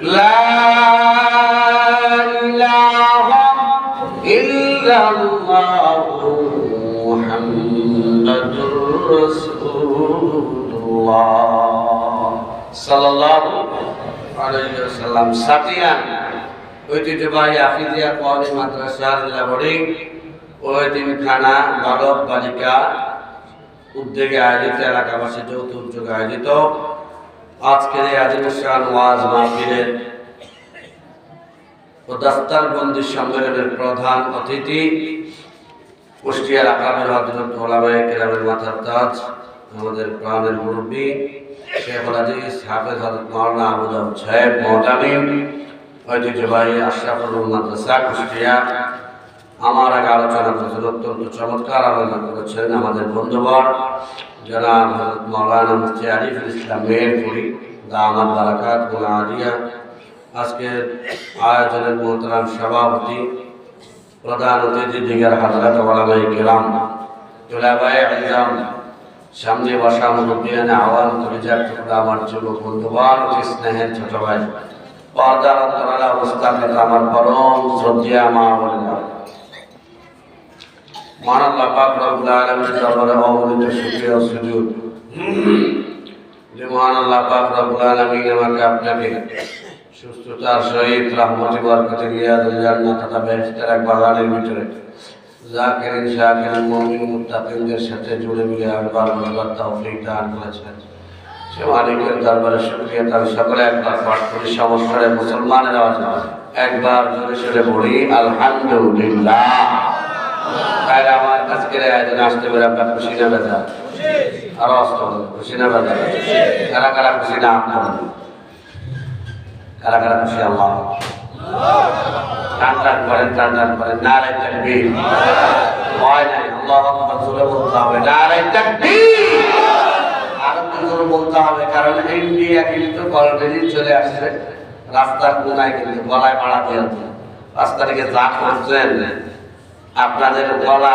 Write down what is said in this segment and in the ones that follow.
لا إله إلا الله محمد رسول الله صلى الله عليه وسلم সাতিয়ান ঐতিহ্যবাহী আফিদিয়া কওমি মাদ্রাসার ল্যাবরিং ও এতিমখানা বালক বালিকা উদ্যোগে আয়োজিত এলাকাবাসী যৌথ উদ্যোগে আয়োজিত আজকের এই আদিবাসান ওয়াজ মাহফিলের ও দাস্তারবন্দি সম্মেলনের প্রধান অতিথি, কুষ্টিয়ার আকামের হজরত ওলামায় কেরামের মাথার তাজ, আমাদের প্রাণের মুরব্বী শেখ আজিজ হাফেজ হজরত মাওলানা আবুল সাহেব, মহতামিম, ঐতিহ্যবাহী আশরাফুল মাদ্রাসা, কুষ্টিয়া। আমার আগে আলোচনা করেছেন অত্যন্ত চমৎকার আলোচনা করেছেন আমাদের বন্ধুবর। জনাব হজরত মৌলানা মুফতি আরিফুল ইসলাম মেহেরপুরি দামাদ বারাকাত আদিয়া আজকের আয়োজনের মোহতারাম সভাপতি প্রধান অতিথি দিগার হাজরাত ওলামাই কেরাম তোলাবাই আলিজাম সামনে বসা মুরব্বিয়ানে আওয়াম কলিজার টুকরা আমার যুবক বন্ধুবান অতি স্নেহের ছোট ভাই পর্দার অন্তরালা অবস্থান আমার পরম শ্রদ্ধা মা বলে যে সুস্থতার সাথে জুড়ে মিলে সে দরবারে শুকরিয়া। তার সকলে একবার পাঠ করি সমস্যারে মুসলমানের একবার আলহামদুলিল্লাহ। তাহলে আমার আজকের আসতে পারে আপনার খুশি না আরও খুশি না কারা কারা খুশি না আপনার? কারা কারা খুশি আল্লাহ? বলতে হবে। কারণ ইন্ডিয়া চলে আসছে। রাস্তার কোনায় কিন্তু গলায় পাড়া দিয়ে পাঁচ তারিখে যা আপনাদের গলা,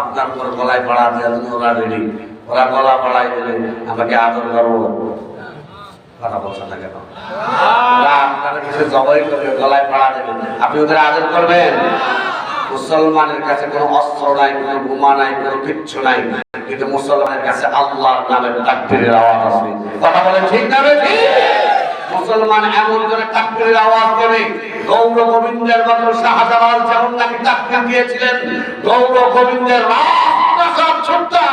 আপনার উপর গলায় পাড়া ওরা রেডি ওরা গলা পাড়াই দিলে আমাকে আদর করব মুসলমানের কাছে কোনো অস্ত্র নাই, কোনো বোমা নাই, কোনো কিচ্ছু নাই। কিন্তু মুসলমানের কাছে আল্লাহর নামের তাকবীরের আওয়াজ আছে কথা ঠিক না মুসলমান এমন করে তাকবীরের আওয়াজ দেবে গৌর গোবিন্দের মতো শাহজালাল যেমন দিয়েছিলেন গৌর গোবিন্দের রাস্তা জমিনের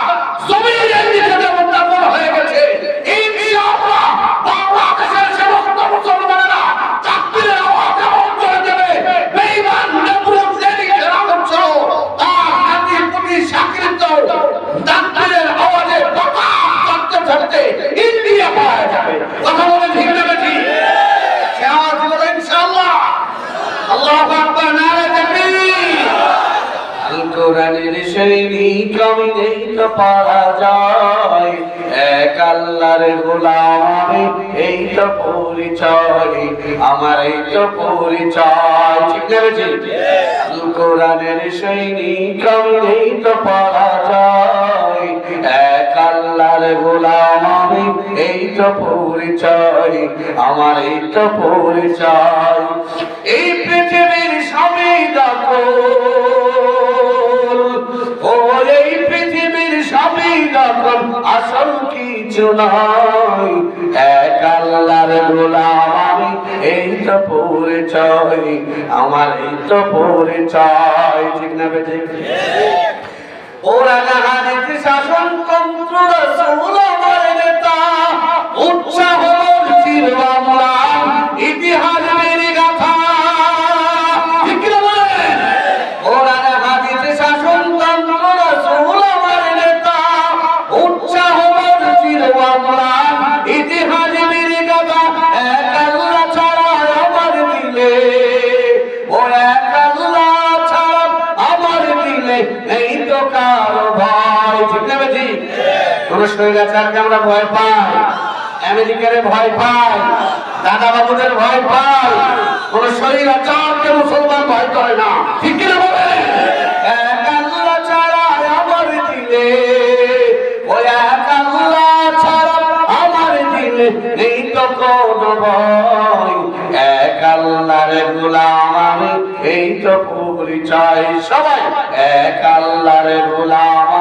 নেই তো পারা যায়। এক আল্লাহর গোলাম, এই তো পরিচয়, আমার এই তো পরিচয়। ঠিক না আল কোরআনের সৈনিক আমি নেই তো পারা যায়। এক আল্লাহর গোলাম আমি এই তো পরিচয়, আমার এই তো পরিচয়। এই পৃথিবীর স্বামী দেখো। ও এই পৃথিবীর সবই যখন আসল কিছু নয়। এক আল্লাহর গোলাম আমি, এই তো পরিচয়, আমার এই তো পরিচয়। ঠিক না বেঠে আমরা ভয় পাই। আমেরিকারে ভয় পাই দাদা বাবুদের ভয় পাই। কোন স্বৈরাচারকে মুসলমান ভয় করে না। ঠিক কিনা বলে? এক আল্লাহ আমি, এই তো পরিচয় সবাই। এক আল্লাহর গোলাম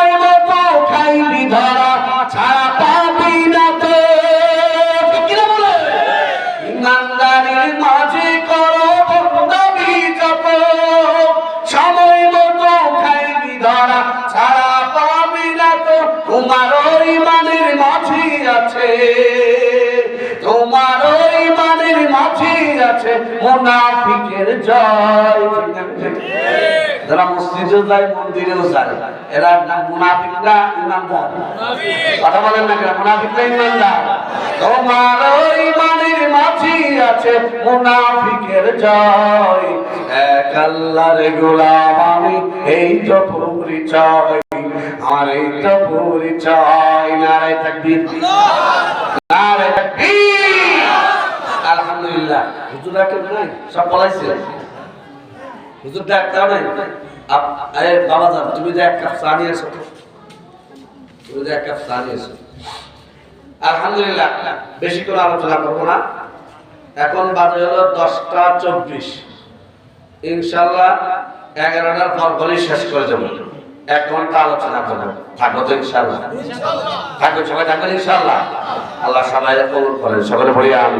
মুনাফিকের জয়। যারা মসজিদে যায়, মন্দিরেও যায়, এরা না মুনাফিক ইমানদার। কথা বলেন না কেন? মুনাফিক ইমানদার। তোমার ওই মানের মাঝে আছে, মুনাফিকের জয়। এক আল্লাহর গোলাম আমি, এই তো পরিচয়। আমার এই তো পরিচয়। নারায় তাকবীর। নারায় আলহামদুলিল্লাহ হুজুরা কেউ নাই সব পলাইছে। হুজুর ডাক্তার নাই। আরে বাবা যান তুমি যে এক কাপ চা নিয়ে এসো। তুমি যে এক কাপ চা নিয়ে এসো। আলহামদুলিল্লাহ বেশি করে আলোচনা করব না। এখন বাজে হলো দশটা চব্বিশ। ইনশাল্লাহ এগারোটার পর বলেই শেষ করে দেবো। এক ঘণ্টা আলোচনা করব। থাকব তো ইনশাল্লাহ। থাকব সবাই থাকবেন ইনশাল্লাহ। আল্লাহ সবাই কবুল করেন সকলে বলি আমি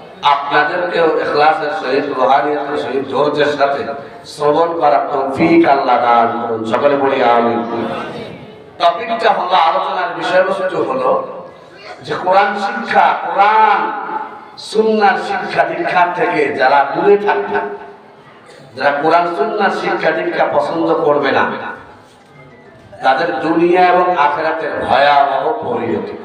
আপনাদেরকেও ইখলাসের সহিত, রুহানিয়াতের সহিত, ধৈর্যের সাথে শ্রবণ করার তৌফিক আল্লাহ দান করুন। সকলে বলি আমি টপিকটা হলো, আলোচনার বিষয়বস্তু হলো যে কোরআন শিক্ষা, কোরআন সুন্নার শিক্ষা দীক্ষা থেকে যারা দূরে থাকবে, যারা কোরআন সুন্নার শিক্ষা দীক্ষা পছন্দ করবে না, তাদের দুনিয়া এবং আখেরাতের ভয়াবহ পরিণতি।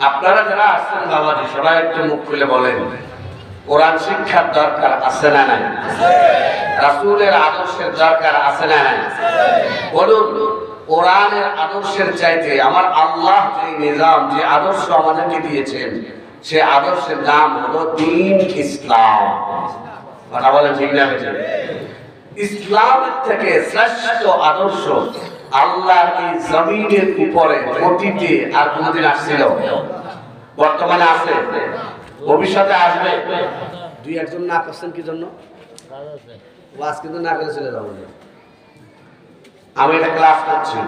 আপনারা যারা আসছেন বাবাজি, সবাই একটু মুখ খুলে বলেন। কোরআন শিক্ষার দরকার আছে না নাই? রাসূলের আদর্শের দরকার আছে না নাই? বলুন, কোরআনের আদর্শের চাইতে আমার আল্লাহ যে নিজাম, যে আদর্শ আমাদেরকে দিয়েছেন, সে আদর্শের নাম হলো দিন ইসলাম। কথা বলেন ঠিক না বেঠিক? ইসলামের থেকে শ্রেষ্ঠ আদর্শ আল্লাহর এই জমিনের উপরে অতীতে আর কোনদিন আসছিল? বর্তমানে আছে। ভবিষ্যতে আসবে। দুই একজন না করছেন কি জন্য? ক্লাস কিন্তু না করে চলে যাব আমি এটা ক্লাস করছি।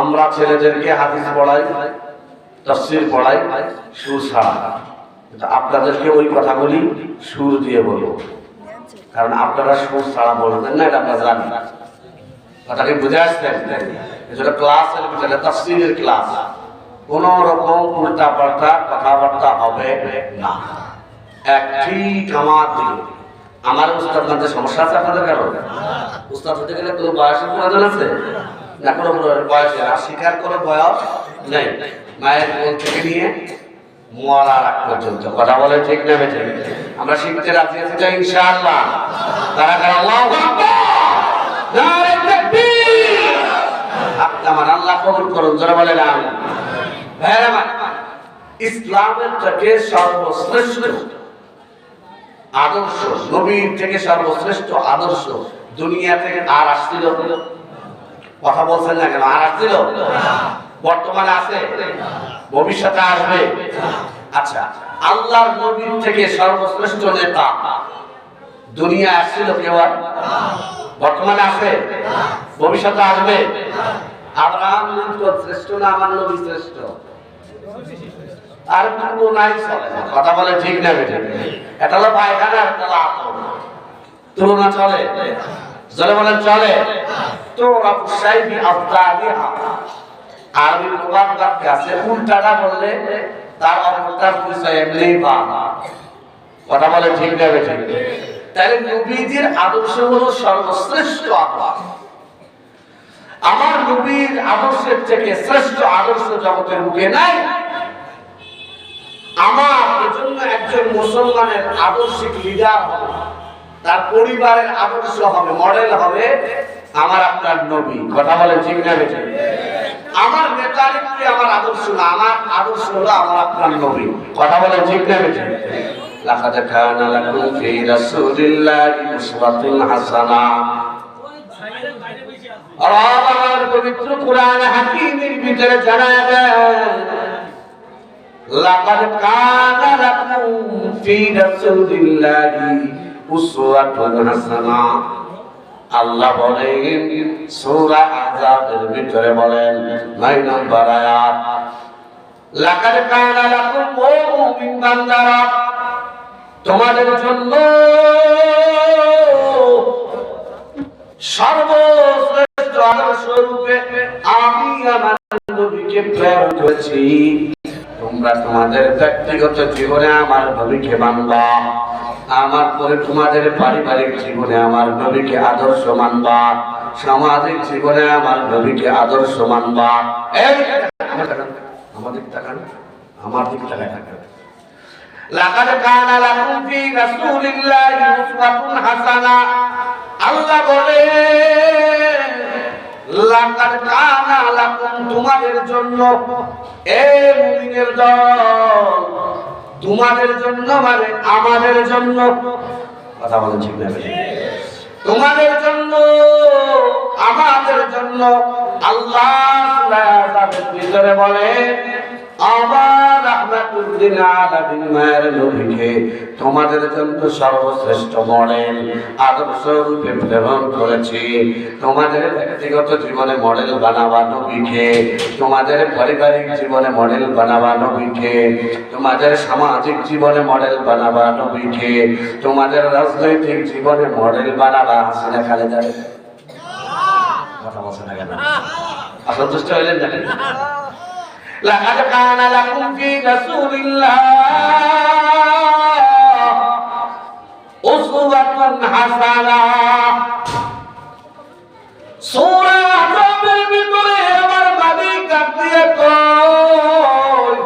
আমরা ছেলেদেরকে হাদিস পড়াই তফসির পড়াই সুর ছাড়া কিন্তু আপনাদেরকে ওই কথাগুলি সুর দিয়ে বলব। কারণ আপনারা সুর ছাড়া বলবেন না এটা আপনারা জানেন কথা কি বুঝে আসছেন এটা ক্লাসের ভিতরে তফসিলের ক্লাস কোন রকম উল্টা পাল্টা কথাবার্তা হবে না। এক ঠিক আমার দিকে আমার উস্তাদ মানতে সমস্যা আছে আপনাদের কারও? উস্তাদ হতে গেলে কোনো বয়সের প্রয়োজন আছে? না, কোনো বয়সের আর শিকার কোনো বয়স নেই। মায়ের কোল থেকে নিয়ে মরা রাখ পর্যন্ত। কথা বলে ঠিক না বেঠে? আমরা শিখতে রাজি আছি ইনশাআল্লাহ। তারা কারা? আল্লাহু আকবার নারে তাকবীর আমার আল্লাহ কবুল করুন, যারা বলে না। ভাইরা আমার ইসলামের থেকে সর্বশ্রেষ্ঠ আদর্শ, নবীর থেকে সর্বশ্রেষ্ঠ আদর্শ দুনিয়া থেকে আর আসছিল? কথা বলছেন না কেন? আর আসছিল? বর্তমানে আছে? ভবিষ্যতে আসবে? আচ্ছা আল্লাহর নবীর থেকে সর্বশ্রেষ্ঠ নেতা দুনিয়া আসছিল কেউ বর্তমানে আছে? ভবিষ্যতে আসবে? আব্রাহাম লিঙ্কন শ্রেষ্ঠ না আমার নবী শ্রেষ্ঠ? আর কোনো নাই চলে। কথা বলে ঠিক না বেটে এটা হলো পায়খানা একটা হলো তুলনা চলে? জলে বলেন, চলে? তো সাইবি আফদাদিহা আরবি প্রবাদ বাক্যে আছে, উল্টাটা বললে তার অপরটার পরিচয় এমনি বা কথা বলে ঠিক না বেটে তাহলে নবীজির আদর্শ হলো সর্বশ্রেষ্ঠ আদর্শ আমার নবীর আদর্শের থেকে শ্রেষ্ঠ আদর্শ জগতের বুকে নাই। আমার এজন্য একজন মুসলমানের আদর্শিক লিডার হবে, তার পরিবারের আদর্শ হবে মডেল হবে আমার আপনার নবী। কথা বলে ঠিক না আমার নেতারিত্বে আমার আদর্শ না, আমার আদর্শ হলো আমার আপনার নবী। কথা বলে ঠিক না লাকাদ কানা লাকুম ফি রাসূলিল্লাহি উসওয়াতুন পবিত্র কোরআন হাকিমের ভিতরে জানা লাকাদ কানা লাকুম ফি রাসূলিল্লাহি উসওয়াতুন হাসানা। আল্লাহ বলেন, সূরা আযাবের ভিতরে বলেন 9 নম্বর আয়াত, লাকাদ কানা লাকুম ও মুমিন বান্দারা, তোমাদের জন্য সর্বশ্রেষ্ঠ আদর্শ রূপে আমি আমার নবীকে প্রেরণ করেছি। তোমরা তোমাদের ব্যক্তিগত জীবনে আমার নবীকে মানবা। আমার পরে তোমাদের পারিবারিক জীবনে আমার নবীকে আদর্শ মানবা। সামাজিক জীবনে আমার নবীকে আদর্শ মানবা। দিক তাকান আমার দিক তাকান লাকাদ কানা লাকুম ফি রাসূলিল্লাহি উসওয়াতুন হাসানা। আল্লাহ বলে লাকাদ তোমাদের জন্য, এ মুমিনের দল, তোমাদের জন্য মানে আমাদের জন্য। কথা বলেন ঠিক না তোমাদের জন্য, আমাদের জন্য। আল্লাহ ভিতরে বলে আমার রহমাতুল্লিল আলামিন মায়ের নবীকে তোমাদের জন্য সর্বশ্রেষ্ঠ মডেল আদর্শ রূপে প্রেরণ করেছি। তোমাদের ব্যক্তিগত জীবনে মডেল বানাবা নবীকে তোমাদের পারিবারিক জীবনে মডেল বানাবা নবীকে তোমাদের সামাজিক জীবনে মডেল বানাবা নবীকে তোমাদের রাজনৈতিক জীবনে মডেল বানাবা হাসিনা খালেদার কথা বলছে না কেন? অসন্তুষ্ট হইলেন না? لقد كان لكم في رسول الله أسوة حسنة সূরা আযাবের ভিতরে আমার নবী ডাক দিয়ে কয়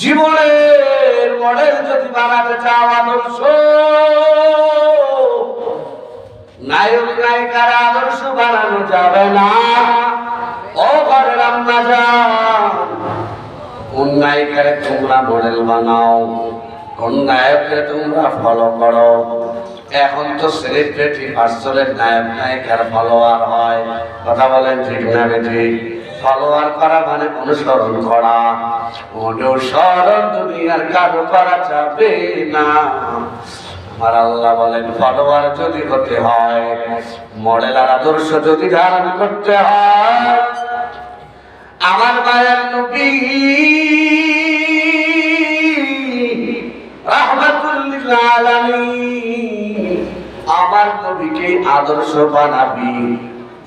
জীবনের মডেল যদি বানাতে চাও আদর্শ নায়ক নায়িকার আদর্শ বানানো যাবে না ও নায়িকারে তোমরা মডেল বানাও, কোন তোমরা ফলো করো? এখন তো সেলিব্রিটি নায়ক নায়িকার ফলোয়ার হয়। কথা বলেন ঠিক না ফলোয়ার করা মানে অনুসরণ করা। অনুসরণ দুনিয়ার কারও করা যাবে না। আমার আল্লাহ বলেন ফলোয়ার যদি হতে হয়, মডেল আর আদর্শ যদি ধারণ করতে হয় আমার মায়ের নবী। আলামিন। আমার নবীকে আদর্শ বানাবি।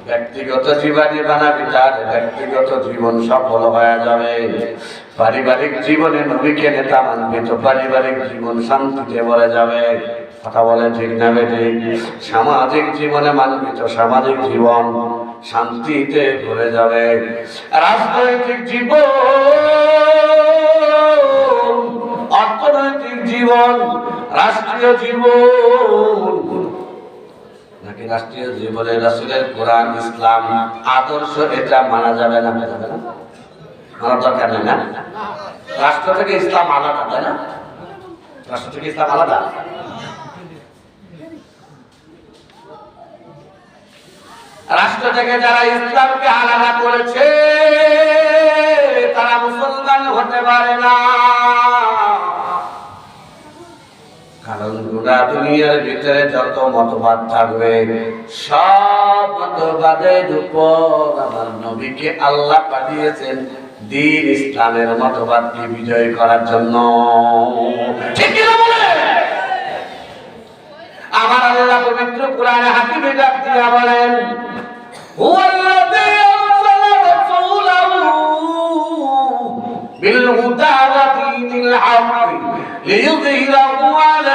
ব্যক্তিগত জীবনে বানাবি, তার ব্যক্তিগত জীবন সফল হয়ে যাবে। পারিবারিক জীবনে নবীকে নেতা মানবি তো পারিবারিক জীবন শান্তিতে ভরে যাবে। কথা বলে ঠিক না বেটে সামাজিক জীবনে মানবি তো সামাজিক জীবন। শান্তিতে ভরে যাবে। রাজনৈতিক জীবন, অর্থনৈতিক জীবন, রাষ্ট্রীয় জীবন। নাকি রাষ্ট্রীয় জীবনে রাসুলের কোরআন, ইসলাম, আদর্শ এটা মানা যাবে না যাবে না? মানার দরকার নেই না? রাষ্ট্র থেকে ইসলাম আলাদা, তাই না? রাষ্ট্র থেকে ইসলাম আলাদা? রাষ্ট্র থেকে যারা ইসলামকে আলাদা করেছে, তারা মুসলমান হতে পারে না কারণ গোটা দুনিয়ার ভিতরে যত মতবাদ থাকবে, সব মতবাদের উপর আমার নবীকে আল্লাহ পাঠিয়েছেন দিন ইসলামের মতবাদকে বিজয় করার জন্য ঠিক বলেন? আমার আল্লাহ পবিত্র কোরআনে হাকিমে ডাক দিয়া বলেন, হুয়াল্লাযী আরসালা রাসূলাহু বিল হুদা ওয়া দীনিল হক লিইয়ুযহিরাহু আলা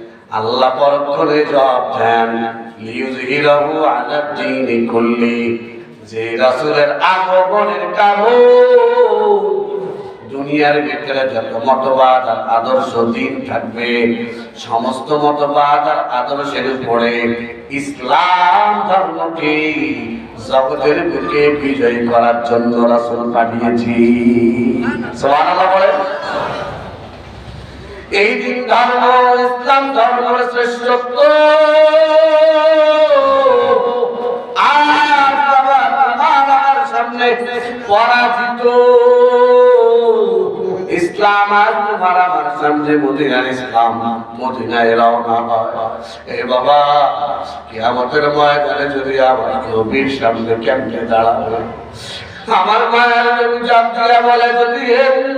আল্লাহ পরক্ষণে জবাব দেন লিউযহিরাহু আলা দ্বীনি কুল্লি যে রাসূলের আগমনের কারণ দুনিয়ার ভিতরে যত মতবাদ আর আদর্শ দিন থাকবে, সমস্ত মতবাদ আর আদর্শের উপরে ইসলাম ধর্মকে জগতের বুকে বিজয় করার জন্য রাসূল পাঠিয়েছি। সুবহানাল্লাহ বলেন। এই দিন ধর্ম ইসলাম ধর্মের শ্রেষ্ঠত্ব। আর আমার সামনে পরাজিত। ইসলাম আর তোমার আমার সামনে মদিনার ইসলাম, মদিনায় রওনা হয়। এ বাবা, কিয়ামতের ময়দানে যদি আমার নবীর সামনে কেমনে দাঁড়াবে, আমার মায়ের নবী জান বলে যদি হে যে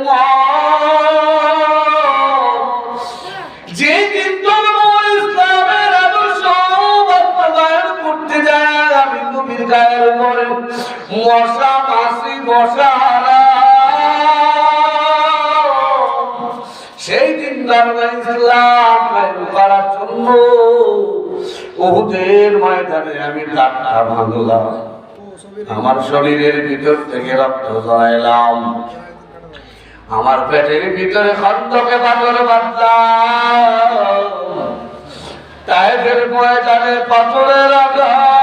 গায়ের উপরে মশা মাসি মশা সেই দিন জন্য ময়দানে আমি ভাঙলাম আমার শরীরের ভিতর থেকে রক্ত জড়াইলাম আমার পেটের ভিতরে খন্দকে পাথর বাঁধলাম। টাইফের ময়দানে পাথরের আঘাত।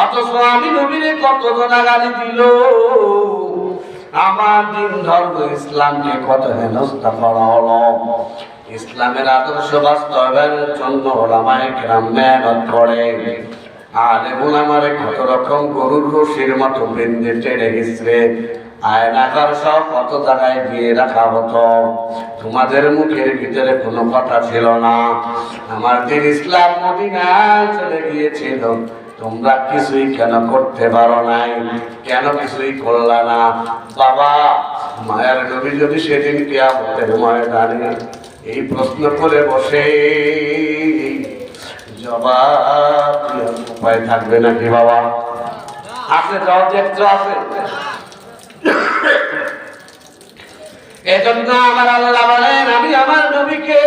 অথচ আমি নবীরে কত গালি দিল। আমার দিন ধর্ম ইসলামকে কত হেনস্থা করা হলো। ইসলামের আদর্শ বাস্তবায়নের জন্য ওলামায়ে কেরাম মেহনত করে। আর এখন আমার কত রকম গরুর রশির মতো বেঁধে টেনে গেছে। আয়নাকার সব কত জায়গায় দিয়ে রাখা হতো। তোমাদের মুখের ভিতরে কোনো কথা ছিল না। আমার দিন ইসলাম মদিনা চলে গিয়েছিল। তোমরা কিছুই কেন করতে পারো নাই? কেন কিছুই করলা না? বাবা, মায়ের নবী যদি সেদিন কিয়ামতের ময়দানে এই প্রশ্ন করে বসে, জবাব উপায় থাকবে নাকি বাবা? আছে জবাব দেখছ আছে। এজন্য আমার আল্লাহ বলেন, আমি আমার নবীকে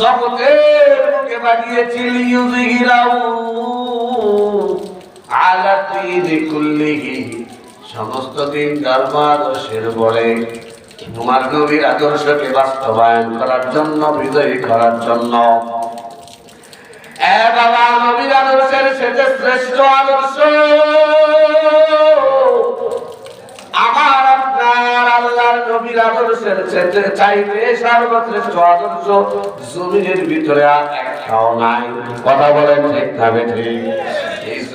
জগতের মুখে বানিয়েছি লিউযহিরাউ আলা দীনি কুল্লিহি। সমস্ত দিন ধর্ম আদর্শের বলে তোমার নবীর আদর্শকে বাস্তবায়ন করার জন্য, বিজয়ী করার জন্য। এ বাবা, নবীর আদর্শের সেটা শ্রেষ্ঠ আদর্শ। আদর্শের চাইতে সর্বশ্রেষ্ঠ আদর্শ জমির ভিতরে আর একটাও নাই। কথা বলেন ঠিক না ঠিক।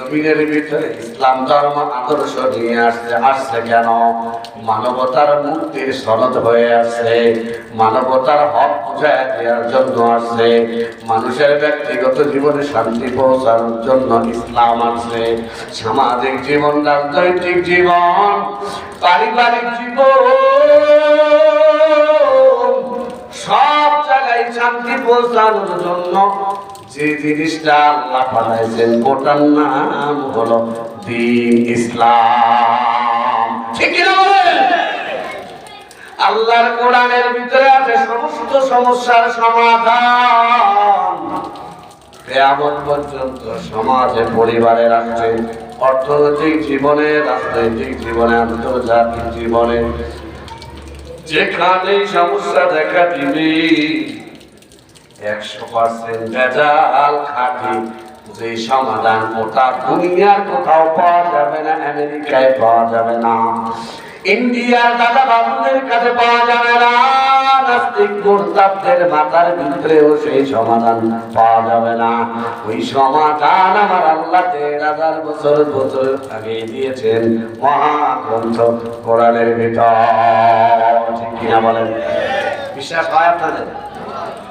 জমিনের ভিতরে ইসলাম ধর্ম আদর্শ নিয়ে আসছে আসছে কেন মানবতার মুক্তির সনদ হয়ে আসছে মানবতার হক বুঝায় দেওয়ার জন্য আসছে মানুষের ব্যক্তিগত জীবনে শান্তি পৌঁছানোর জন্য ইসলাম আসছে সামাজিক জীবন রাজনৈতিক জীবন পারিবারিক জীবন সব জায়গায় শান্তি পৌঁছানোর জন্য যে জিনিসটা আল্লাহ পাঠাইছেন ওটার নাম হলো দিন ইসলাম। ঠিক আল্লাহর কোরআনের ভিতরে আছে সমস্ত সমস্যার সমাধান। পর্যন্ত সমাজে পরিবারে রাখছে অর্থনৈতিক জীবনে, রাজনৈতিক জীবনে, আন্তর্জাতিক জীবনে যেখানে সমস্যা দেখা দিবে একশো পার্সেন্ট ভেজাল খাঁটি। যে সমাধান ওটা দুনিয়ার কোথাও পাওয়া যাবে না, আমেরিকায় পাওয়া যাবে না। ইন্ডিয়ার দাদা বাবুদের কাছে পাওয়া যাবে না, নাস্তিক মাথার ভিতরেও সেই সমাধান পাওয়া যাবে না। ওই সমাধান আমার আল্লাহ দেড় হাজার বছর বছর আগে দিয়েছেন মহাগ্রন্থ কোরআনের ভিতর। ঠিক কিনা বলেন? বিশ্বাস হয় আপনাদের?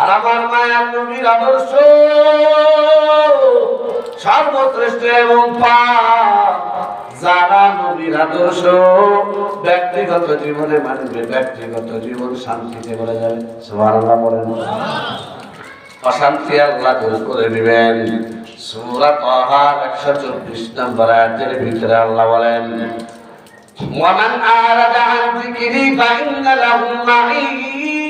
আর আমার মায়ের নবীর আদর্শ, সর্বশ্রেষ্ঠ এবং যারা নবীর আদর্শ, ব্যক্তিগত জীবনে মানবে, ব্যক্তিগত জীবন শান্তিতে বলে যাবে। অশান্তি আল্লাহ দূর করে দিবেন। সূরা তাহা চব্বিশ নম্বর আয়াতের ভিতরে আল্লাহ বলেন ওয়ামান আরাদা আন যিকরি ফাইন্না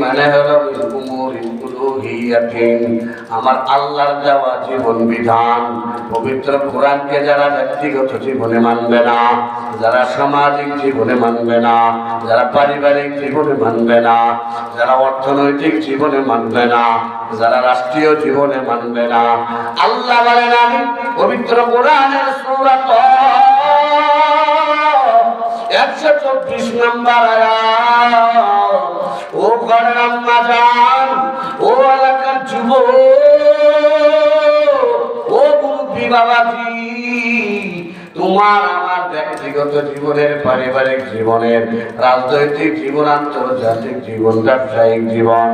মানে আমার আল্লাহর দেওয়া জীবন বিধান। পবিত্র কোরআনকে যারা ব্যক্তিগত জীবনে মানবে না, যারা সামাজিক জীবনে মানবে না, যারা পারিবারিক জীবনে মানবে না, যারা অর্থনৈতিক জীবনে মানবে না, যারা রাষ্ট্রীয় জীবনে মানবে না। আল্লাহ বলেন আমি পবিত্র কোরআনের সূরা একশো চব্বিশ নম্বর ও ঘরের আম্মা যান ও এলাকার যুব ও মুরব্বী বাবাজি তোমার ব্যক্তিগত জীবনের, পারিবারিক জীবনের, রাজনৈতিক জীবন, আন্তর্জাতিক জীবন, ব্যবসায়িক জীবন,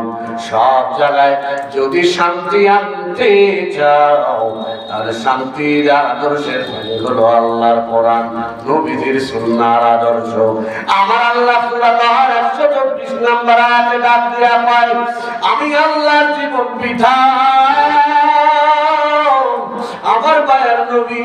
সব জায়গায় যদি শান্তি আনতে চাও, তাহলে শান্তির আদর্শের হলো আল্লাহর কোরআন, নবীজির সুন্নাহর আদর্শ। আমার আল্লাহ সূরা তাহার 124 নম্বর আয়াতে ডাক দিয়া পাই আমি আল্লাহর জীবন বিধান, আমার বায়ার নবী